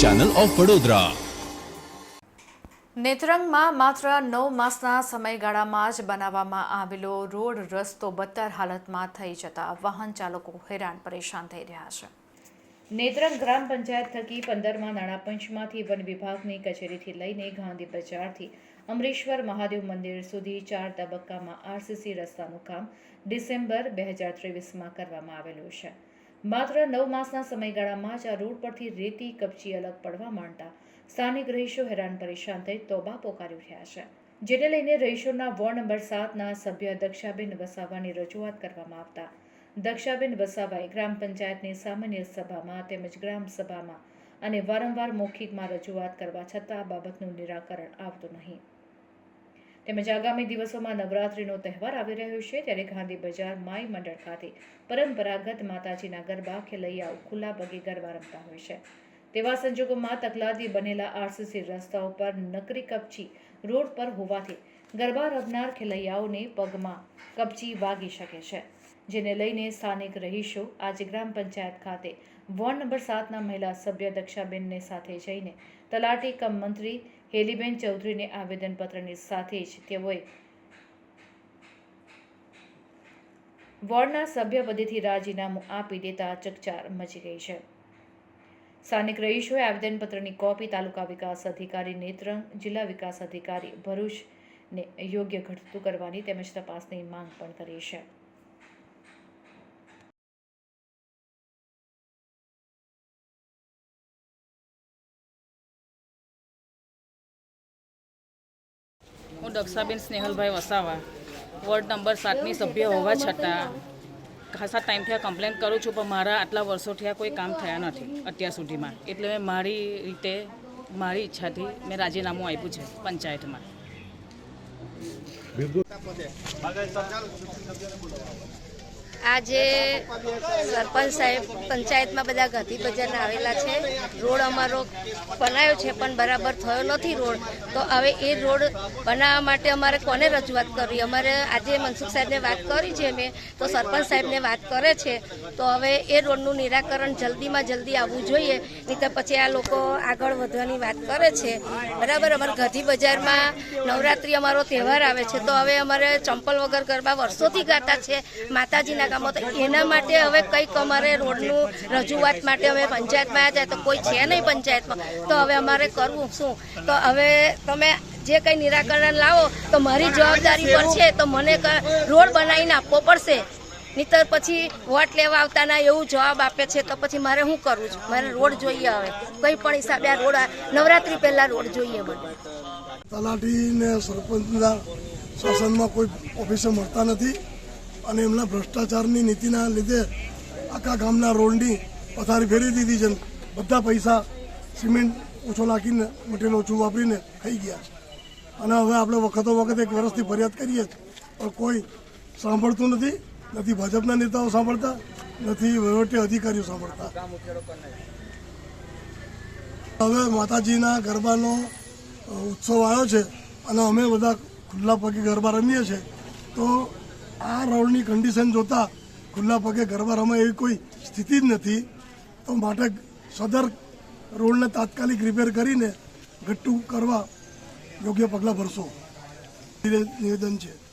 Channel of Vadodara નેત્રંગમાં માત્ર નવ માસના સમયગાળામાં જ બનાવવામાં આવેલો રોડ રસ્તો બદતર હાલતમાં થઈ જતા વાહન ચાલકો હેરાન પરેશાન થઈ રહ્યા છે. નેત્રંગ ગ્રામ પંચાયત થકી પંદરમાં નાણાં પંચમાંથી વન વિભાગની કચેરીથી લઈને ગાંધી બજારથી અમરેશ્વર મહાદેવ મંદિર સુધી ચાર તબક્કામાં આરસીસી રસ્તાનું કામ ડિસેમ્બર બે હજાર ત્રેવીસમાં કરવામાં આવેલું છે. માત્ર નવ માસના સમયગાળામાં જ આ રોડ પરથી રેતી કપચી અલગ પડવા માંડતા સ્થાનિક રહીશો હેરાન પરેશાન થઈ તોબા પોકારી રહ્યા છે. જેને લઈને રહીશોના વોર્ડ નંબર સાતના સભ્ય દક્ષાબેન વસાવાની રજૂઆત કરવામાં આવતા દક્ષાબેન વસાવાએ ગ્રામ પંચાયતની સામાન્ય સભામાં તેમજ ગ્રામ સભામાં અને વારંવાર મૌખિકમાં રજૂઆત કરવા છતાં આ બાબતનું નિરાકરણ આવતું નહીં. તેમજ આગામી દિવસોમાં નવરાત્રિનો તહેવાર આવી રહ્યો છે ત્યારે ગાંધી બજાર માઈ મંડળ ખાતે પરંપરાગત માતાજીના ગરબા ખેલૈયાઓ ખુલ્લા પગે ગરબા રમતા હોય છે. તેવા સંજોગોમાં તકલાદી બનેલા આરસીસી રસ્તા ઉપર નકરી કપચી રોડ પર હોવાથી ગરબા રમનાર ખેલૈયાઓને પગમાં કપચી વાગી શકે છે. જેને લઈને સ્થાનિક રહીશો આજે ગ્રામ પંચાયત ખાતે વોર્ડ નંબર સાતના મહિલા સભ્ય દક્ષાબેનને સાથે જઈને તલાટી કમ મંત્રી હેલીબેન ચૌધરીને આવેદનપત્રની સાથે જ તેઓએ વોર્ડના સભ્યપદેથી રાજીનામું આપી દેતા ચકચાર મચી ગઈ છે. સ્થાનિક રહીશોએ આવેદનપત્રની કોપી તાલુકા વિકાસ અધિકારી નેત્રંગ, જિલ્લા વિકાસ અધિકારી ભરૂચને યોગ્ય ઘટતું કરવાની તેમજ તપાસની માંગ પણ કરી છે. હું દક્ષાબેન સ્નેહલભાઈ વસાવા. વોર્ડ નંબર સાતની સભ્ય હોવા છતાં ખાસા ટાઈમથી આ કમ્પ્લેન કરું છું પણ મારા આટલા વર્ષોથી આ કોઈ કામ થયા નથી અત્યાર સુધીમાં. એટલે મેં મારી રીતે મારી ઈચ્છાથી મેં રાજીનામું આપ્યું છે પંચાયતમાં. આજે સરપંચ સાહેબ પંચાયતમાં બધા ગાંધી બજારના આવેલા છે. રોડ અમારો બનાવ્યો છે, પણ બરાબર થયો નથી રોડ. તો હવે એ રોડ બનાવવા માટે અમારે કોને રજૂઆત કરવી? અમારે આજે મનસુખ સાહેબને વાત કરી છે મેં, તો સરપંચ સાહેબને વાત કરે છે. તો હવે એ રોડનું નિરાકરણ જલ્દીમાં જલ્દી આવવું જોઈએ. નહીં તો પછી આ લોકો આગળ વધવાની વાત કરે છે. બરાબર, અમારે ગાંધી બજારમાં નવરાત્રિ અમારો તહેવાર આવે છે. તો હવે અમારે ચંપલ વગર ગરબા વર્ષોથી ગાતા છે. માતાજીના કામો તો એના માટે હવે કંઈક અમારે રોડનું રજૂઆત માટે અમે પંચાયતમાં આવ્યા તો કોઈ છે નહીં પંચાયતમાં. તો હવે અમારે કરવું શું? તો હવે તમે જે કંઈ નિરાકરણ લાવો, તો મારી જવાબદારી પર છે. તો મને રોડ બનાવીને આપવો પડશે. નહીતર પછી વોટ લેવા આવતાના એવું જવાબ આપે છે, તો પછી મારે શું કરવું છું? મારે રોડ જોઈએ હવે. કંઈ પણ હિસાબે આ રોડ નવરાત્રી પહેલા રોડ જોઈએ મને. તલાટી ને સરપંચના શાસનમાં કોઈ ઓફિસર મળતા નથી. અને એમના ભ્રષ્ટાચારની નીતિના લીધે આખા ગામના રોડની પથારી ફેરી દીધી છે બધા પૈસા સિમેન્ટ ઓછો નાખીને, મટીરિયલ ઓછું વાપરીને ખાઈ ગયા અને હવે આપણે વખતો વખત એક વર્ષથી ફરિયાદ કરીએ પણ કોઈ સાંભળતું નથી નથી ભાજપના નેતાઓ સાંભળતા, નથી વહીવટી અધિકારીઓ સાંભળતા. હવે માતાજીના ગરબાનો ઉત્સવ આવ્યો છે અને અમે બધા ખુલ્લા પગે ગરબા રમીએ છીએ. તો આ રોડની કન્ડિશન જોતા ખુલ્લા પગે ગરબા રમાય એવી કોઈ સ્થિતિ જ નથી. તો માટે સદર રોડને તાત્કાલિક રિપેર કરીને ગટ્ટુ કરવા યોગ્ય પગલાં ભરશો. નિવેદન છે.